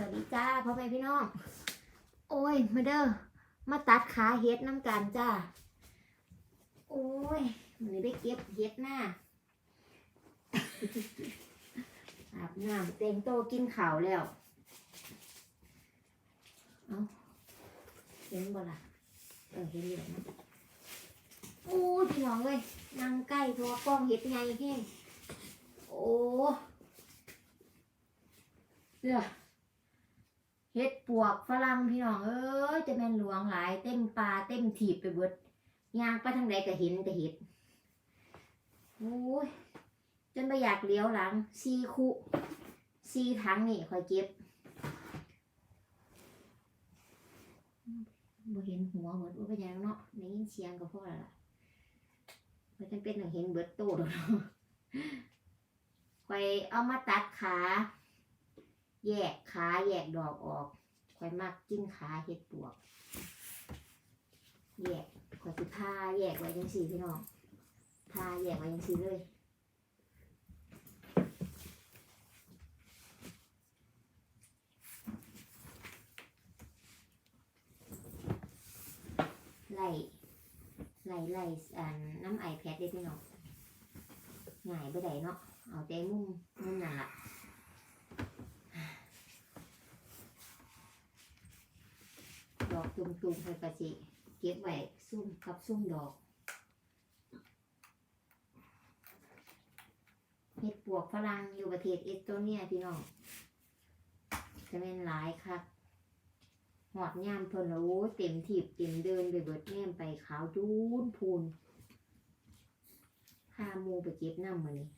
วัสดีจ้าพ่อแม่พี่น้อง โอ้ย มาเด้อ มาตัดขาเฮ็ดน้ำกันจ้า โอ้ยมือได้เก็บเฮ็ดหน้าอาบน้ำเต็มโตกินข้าวแล้ว เอาเห็นบ่ล่ะ เออเห็นอยู่นะโอ้พี่น้องเลยนั่งใกล้ตัวกล้องเฮ็ดไงแห้งโอ้เด้อ เฮ็ดปวกฝรั่งพี่น้องเอ้ยจะแม่นหลวงหลาย เต็มปลาเต็มถีบไปเบิดย่างไปทางใดก็เห็นแต่เห็ดโอ้ยจนไม่อยากเลี้ยวหลังซีคุซีถังนี่คอยเก็บบ่เห็นหัวเหมือนว่าเป็นยังเนาะได้ยินเสียงก็พอแล้วล่ะบ่จำเป็นต้องเห็นเบิดโตดอกเนาะคอยเอามาตัดขา แยกขาแยกดอกออกข่อยมักกินขาเห็ดปวก แยกข่อยสิพาแยกไว้จังสี่พี่น้องพาแยกไว้จังสี่เลยไล่ไล่ไล่อันน้ำไอแพดได้พี่น้องง่ายไปไหนเนาะเอาใจมุ่งมุ่งนั่นละ ดอก ตุ่มๆไปกะสิเก็บไว้ซุ่มกับซุ่มดอกเห็ดปวกฝรั่งอยู่ประเทศเอสโตเนียพี่น้องจะเป็นหลายคักหอดย่ามเพิ่นโอ้เต็มถีบเต็มเดินไปเบิดแนมไปขาวจูนพูนพามูไปเก็บน้ำมานี่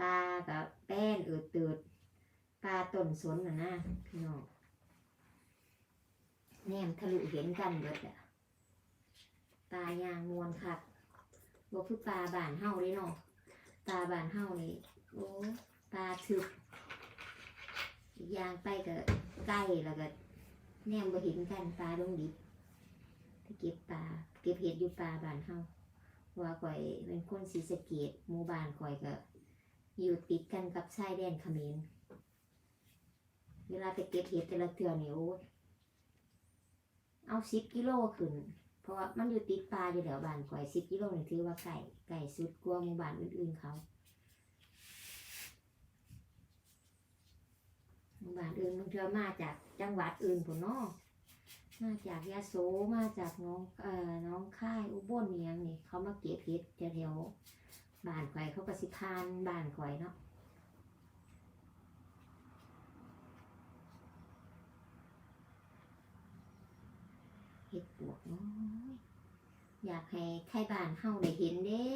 ตากับแป้นเอืดเตืด ปลาต้นสนน่ะนะพี่น้องแนมทะลุเห็นกันเบิดอะปลายางมวนคักบ่คือปลาบานเฮาเลยเนาะปลาบานเฮานี่โอ้ปลาถึกยางไปก็ใกล้แล้วก็แนมบ่เห็นกันปลาลงดิบไปเก็บปลาเก็บเห็ดอยู่ปลาบานเฮาว่าข่อยเป็นคนศรีสะเกดหมู่บ้านข่อยก็อยู่ติดกันกับชายแดนเขมร เวลาไปเก็บเห็ดแต่ละเทือนี่โอ้ยเอาสิบกิโลขึ้น เพราะว่ามันอยู่ติดป่าอยู่แถวบ้านข่อยสิบกิโลนี่ถือว่าไก่ไก่สุดกว่าหมู่บ้านอื่นๆเขาหมู่บ้านอื่นบางเทือมาจากจังหวัดอื่นพุ่นเนาะมาจากยะโสมาจากน้องเอ่อน้องค่ายอุบลเนียงนี่เขามาเก็บเห็ดแถวบ้านข่อยเขาก็สิพานบ้านข่อยเนาะ เห็ดปวกน้อย อยากให้ไทยบ้านเฮาได้เห็นเด้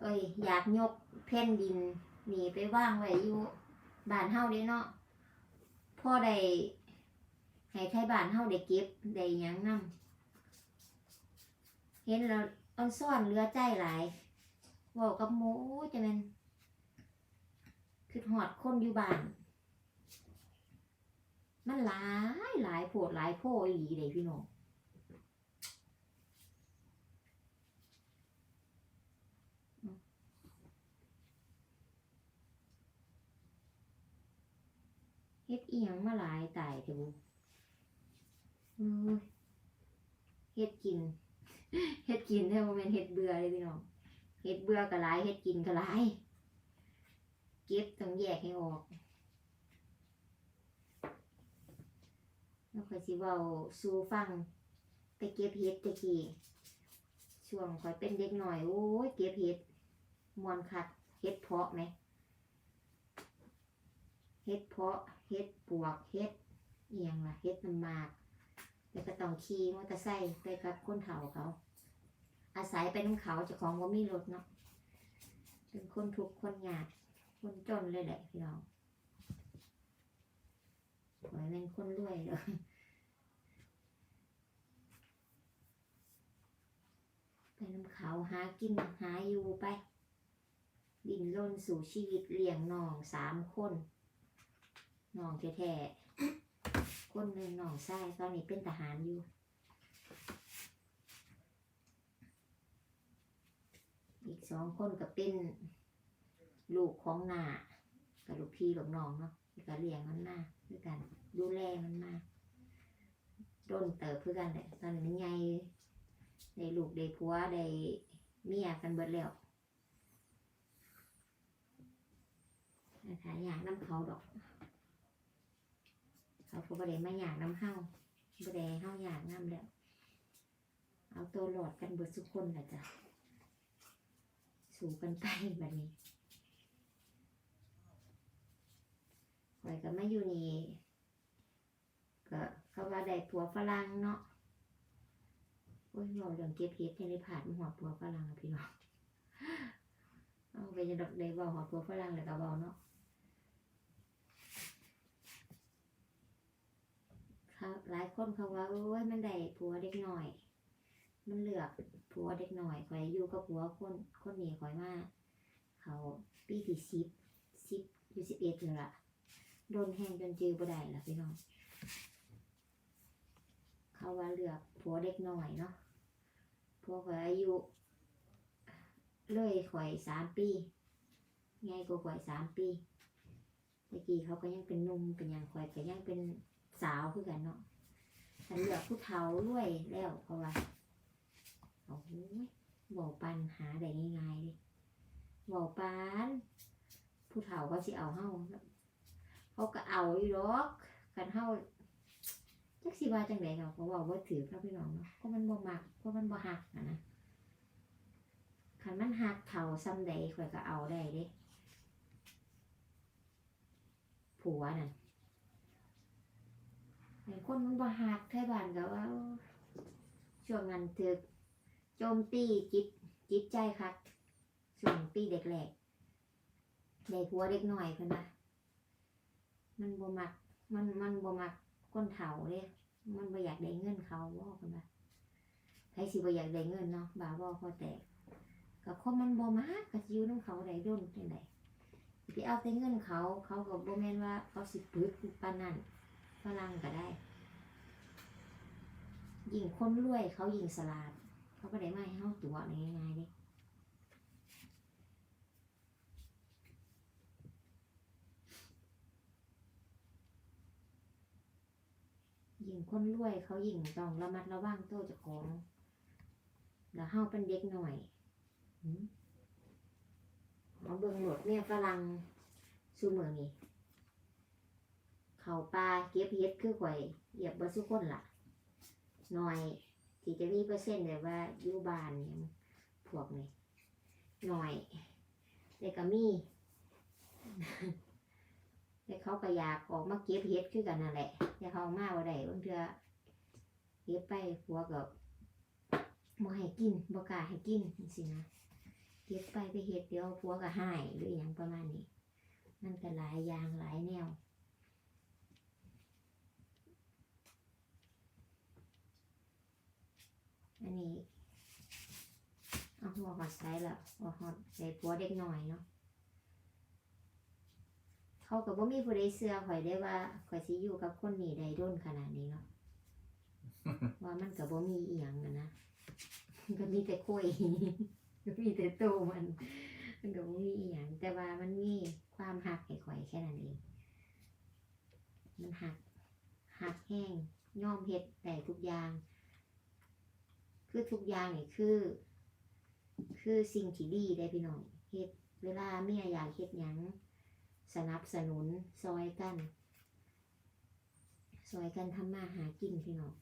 เอ้ยอยากยกแผ่นดินหนีไปว่างไว้อยู่บ้านเฮาเด้เนาะพ่อได้ให้ไทยบ้านเฮาได้เก็บได้หยังนํเห็นแล้วเอาซ่อนเหลือใจหลายว้ากับหมูจะแม่นคือหอดคนอยู่บ้าน มันหลายหลายโพดหลายโพอีหลีเลยพี่น้อง เฮ็ดเอียงมาหลายตายเถอะบุเฮ็ดกิน เฮ็ดกินเท่าเป็นเฮ็ดเบื่อเลยพี่น้อง เฮ็ดเบื่อก็หลายเฮ็ดกินก็หลายเก็บต้องแยกให้ออกแล้วข่อยสิเว้าสู่ฟังไปเก็บเห็ดตะกี้ช่วงข่อยเป็นเด็กหน่อยโอ้ยเก็บเห็ดมวนคักเห็ดเพาะไหมเห็ดเพาะ เห็ดปวกเห็ดเอียงล่ะเห็ดน้ำมากแต่ก็ต้องขี่มอเตอร์ไซค์ไปกับคนเฒ่าเขา อาศัยไปน้ำเขาเจ้าของว่ามีรถเนาะเป็นคนทุกข์คนยากคนจนเลยแหละพี่น้องหอยเป็นคนรวยเลยไปน้ำเขาหากินหาอยู่ไป ดินร่นสู่ชีวิตเลี้ยงน้องสามคน น้องแท้ๆคนหนึ่งน้องชายตอนนี้เป็นทหารอยู่ อีกสองคนก็เป็นลูกของหน้ากับลูกพี่ลูกน้องเนาะก็เลี้ยงมันมาคือกัน ดูแลมันมาโดนเติบคือกันแหละตอนนี้มันใหญ่ได้ลูกได้ผัวได้เมียกันเบิดแล้วนะคะอยากน้ำเขาดอก เขาก็บ่ได้มาอยากน้ำเฮาบด้ให้เฮาอยากน้ำแล้ว เอาตัวหลอดกันเบิดทุกคนแหละจ้ะ สู่กันไปแบบนี้ข่อยก็ไม่อยู่นี่ก็เขาว่าได้ผัวฝรั่งเนาะโอ้ยเราเรื่องเก็บเฮ็ดยังได้ผ่านมาหัวผัวฝรั่งอะพี่น้องเอาไปจะดอกได้เบาหัวผัวฝรั่งเลยก็เบาเนาะ ครับหลายคนเขาว่าโอ้ยมันได้ผัวเด็กหน่อย มันเลือกผัวเด็กหน่อยข่อยอยู่กับผัวคนคนนี้ข่อยมาเขาปีที่สิบสิบอยู่สิบเอ็ดนี่ละโดนแห้งจนจือบ่ได้ละพี่น้อง เขาว่าเลือกผัวเด็กหน่อยเนาะผัวข่อยอายุเลยข่อยสามปีไงก็ข่อยสามปีตะกี้เขาก็ยังเป็นนุ่มเป็นหยังข่อยก็ยังเป็น สาวคือกันเนาะฉันเลือกผู้เฒ่ารวยแล้วเพราะว่าโอ้โหบอกปันหาได้ง่ายๆเลยบอกปันผู้เฒ่าเขาสิเอาเฮาเขาก็เอาอยู่ดอกกันเฮาจักสิว่าจังไดเขาเขาบอกว่าถือพระพี่น้องเนาะก็มันบ่มักก็มันบ่หักอะนะคันมันหักเฒ่าซ้ำใดข่อยก็เอาได้เด้ผัวน่ะ คนมันบ่หักไทบ้านก็ว่า ช่วงนั้นถือโจมตีจิตจิตใจคักส่วนปีเด็กแหลกเด็กหัวเด็กหน่อยเพิ่นนะมันบ่มัก มันมันบ่มักก้นเฒ่าเด้มันบ่อยากได้เงินเขาบ่เพิ่นว่าใครสิบ่อยากได้เงินเนาะบ่าบ่พอแตกก็คนมันบ่มักก็สิอยู่นํเขาได้ดนจังไดสิไปเอาแต่เงินเขาเขาก็บ่แม่นว่าเขาสิปึกปานนั้น ฝรั่งก็ได้ ยิ่งคนรวยเขายิ่งสลาด เขาก็ได้มาให้เฮาตัวในง่ายๆด้ยิ่งคนรวยเขายิ่งต้องระมัดระวังตัวจ้าของแล้วเฮาเป็นเด็กหน่อยมเอาเบิ่งหลดเนี่ยฝรั่งซูเมอร์นี่ เขาปลาเก็บเฮ็ดคือข่อยเหยียบบ่สุคนล่ะหน่อยที่จะมีเปอร์เซ็นต์แบบว่าอยู่บ้านเนี่ยพวกนี้หน่อยแต่ก็มีแต่เขาก็อยากออกมาเก็บเห็ดคือกันนั่นแหละแต่เขามาว่าได้บางเทื่อเก็บไปผัวก็บ่ให้กินบ่กล้าให้กินจังซี่นะเก็บไปไปเห็ดเดี๋ยวผัวก็หายหรืออย่างประมาณนี้ มันก็หลายอย่างหลายแนว อันนี้เอาหัวหอดไซส์ละหัวหอดใส่ปัวเด็กหน่อยเนาะเขากับว่ามีผู้ใดเสื้อข่อยได้ว่าข่อยสิอยู่กับคนนี้ได้ด้นขนาดนี้เนาะว่ามันกับว่ามีอีหยังอะนะมันก็มีแต่คุยก็มีแต่โตวมันมันก็บ่มีอีหยังแต่ว่ามันมีความหักให้ข่อยแค่นั้นเองมันหักหักแห้งยอมเฮ็ดได้ทุกอย่าง คือทุกอย่างนี่คือ คือสิ่งที่ดีได้พี่น้องเฮ็ดเวลาเมียอยากเฮ็ดหยังสนับสนุนซอยกันซอยกันทำมาหากินพี่น้อง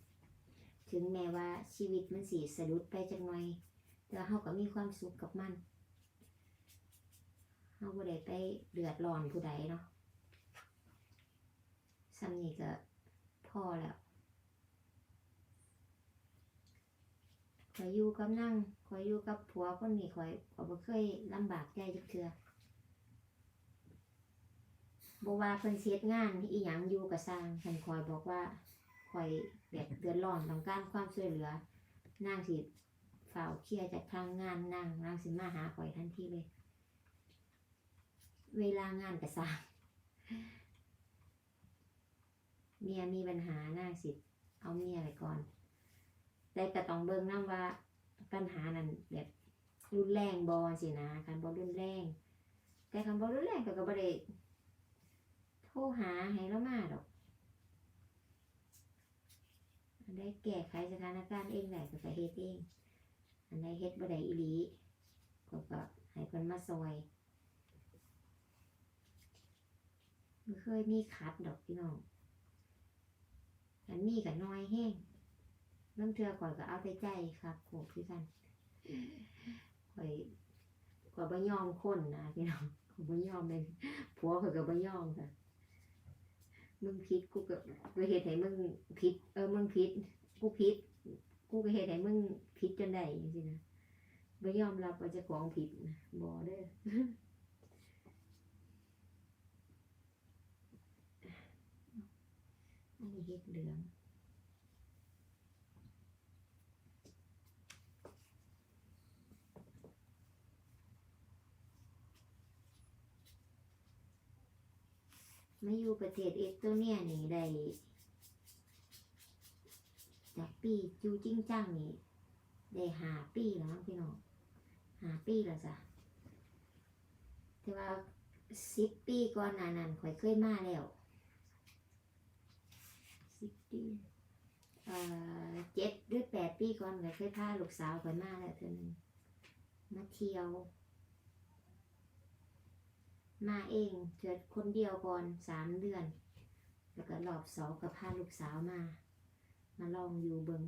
ถึงแม้ว่าชีวิตมันสีสะดุดไปจังหน่อย แต่เฮาก็มีความสุขกับมันเฮาบ่ได้ไปเดือดร้อนผู้ใดเนาะซ้ำนี่ก็พอแล้ว ข่อยอยู่กับนั่งข่อยอยู่กับผัวคนนี้ข่อยข่อยบ่เคยลำบากใจจักเทื่อบ่ว่าเพิ่นเสียดงานอีหยังอยู่ก็สร้างเพิ่นข่อยบอกว่าข่อยแบบเดือดร้อนต้องการความช่วยเหลือนางสิฝ่าวเคลียร์จากทางงานนางนางสิมาหาข่อยทันทีเลย เวลางานก็สร้างเมียมีปัญหานางสิเอาเมียไปก่อน แต่ก็ต้องเบิ่งนำว่าปัญหานั้นแบบรุนแรงบ่สินะคันบ่รุนแรง แต่คันบ่รุนแรงก็ก็บ่ได้รหาให้เรามาดอก อันได้แก้ไขสถานการณ์เองได้ก็ก็เฮ็ดเอง อันใดเฮ็ดบ่ได้อีหลีก็ก็ให้เพิ่นมาซอยบ่เคยมีขัดดอกพี่น้องอันมีก็น้อยแห้ง น้ำเทือข่อยก็เอาแต่ใจครับโหดคือกันข่อยข่อยบ่ยอมคนนะพี่น้องข่อยบ่ยอมเลยผัวข่อยก็บ่ยอมค่ะมึงผิดกูก็กูเฮ็ดให้มึงผิดเออมึงผิดกูผิดกูก็เฮ็ดให้มึงผิดจนได้จังๆนะบ่ยอมรับว่าจ้าของผิดนะบ่เด้ออันนี้เฮ็ดเหลือง มาอยู่ประเทศเอสโตเนียนี่ได้จากปีจูจริงจังนี่ได้หาปีแล้วพี่น้องหาปีแล้วจ้ะแต่ว่าสิบปีก่อนหน้านั้นข่อยเคยมาแล้วสิบปีเอ่อเจ็ดหรือแปดปีก่อนข่อยเคยพาลูกสาวข่อยมาแล้วเทื่อนึงมาเที่ยว มาเองเถิดคนเดียวก่อนสามเดือน แล้วก็รอบสองก็พาลูกสาวมา มาลองอยู่เบิง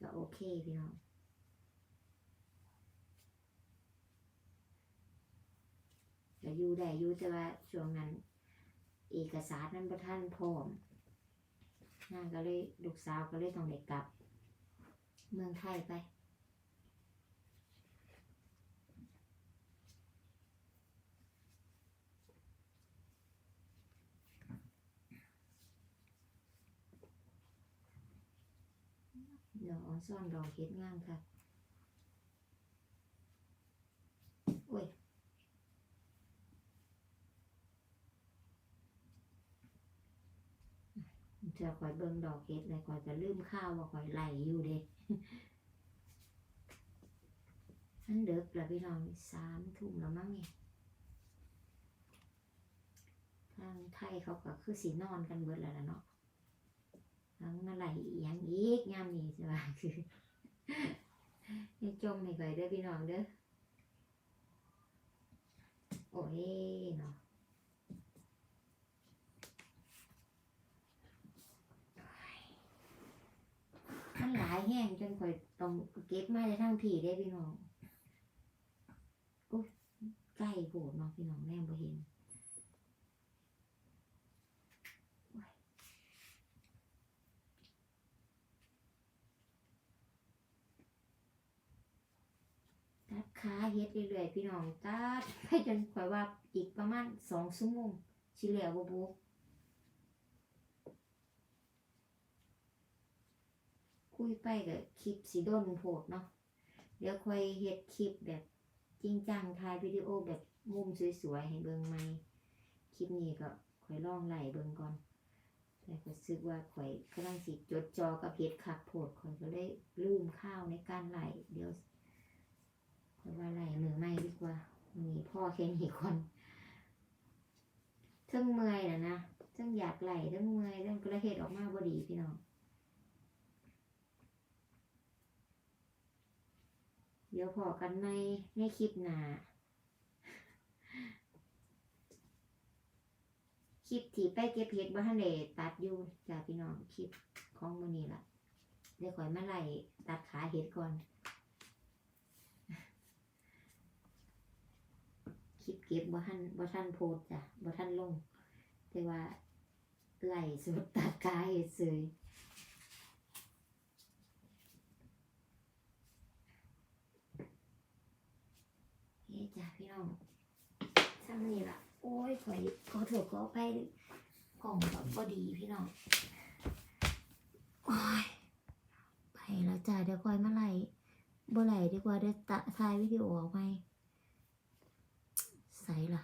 ก็โอเคพี่น้องก็อยู่ได้อยู่แต่ว่าช่วงนั้น เอกสารนั้นประท่านพร้อมนางก็เลยลูกสาวก็เลยต้องเด็กกลับ เมืองไทยไป เดี๋ยวเอาซ่อนดอกเห็ดงามค่ะโอ้ยเธอคอยเบิ่งดอกเห็ดเลยคอยจะลืมข้าวว่าคอยไหลอยู่เด้อันเด็กแล้วพี่น้องสามทุ่มแล้วมั้งเนี่ยทางไทยเขาก็คือสีนอนกันเบิดแล้วล่ะเนาะ ทั้งมาไหลอีหยังอีกยามนี้ใช่ป่ะคือยังจมให้ก่อยเด้อพี่น้องเด้อโอ้ยเนาะมันหลายแห้งจนข่อยต้องเก็บมาได้ทั้งผีได้อพี่น้องอุ๊ยใกล้โผล่เนาะพี่น้องแน่บ่เห็น ตัดขาเฮ็ดเรื่อยๆพี่น้องตัดให้จนข่อยว่าอีกประมาณสองชั่วโมงสิแล้วบ่บุคุยไปก็คลิปสิโดนโพดเนาะเดี๋ยวค่อยเฮ็ดคลิปแบบจริงจังถ่ายวิดีโอแบบมุมสวยๆให้เบิ่งใหม่คลิปนี้ก็ค่อยลองไล่เบิ่งก่อนแต่ก็รู้สึกว่าข่อยกำลังสิจดจอกับเฮ็ดคักโพดข่อยก็เลยลืมข้าวในการไล่เดี๋ยว เพราะว่าไหลมือไม่ดีกว่า มีพ่อแค่นี้คนเทั้งเมื่อยนะนะเทั้งอยากไหลเทั้งเมื่อยเทั้งกระเหตุออกมาบ่ดีพี่น้อง เดี๋ยวพอกันในในคลิปหนาคลิปที่ไปเก็บเห็ดบ้านเดตัดอยู่จ้าพี่น้องคลิปของมือนี้ล่ะเดี๋ยวขอยมาไล่ตัดขาเห็ดก่อน ลิปเก็บบ่ทันบ่ทันโพสจ้ะบ่ทันลง แต่ว่าไหลสุดตัดกายเสยเฮ้จ้ะพี่น้องช่างนี่ล่ะ โอ้ยขอยขอโทษขออภัยกล่องแบบบ่ดีพี่น้องโอ้ยไปแล้วจ้ะเดี๋ยวคอยมาไล่บ่ไหลดีกว่าเดี๋ยวตะถ่ายวิดีโอออกไป ใส่ล่ะ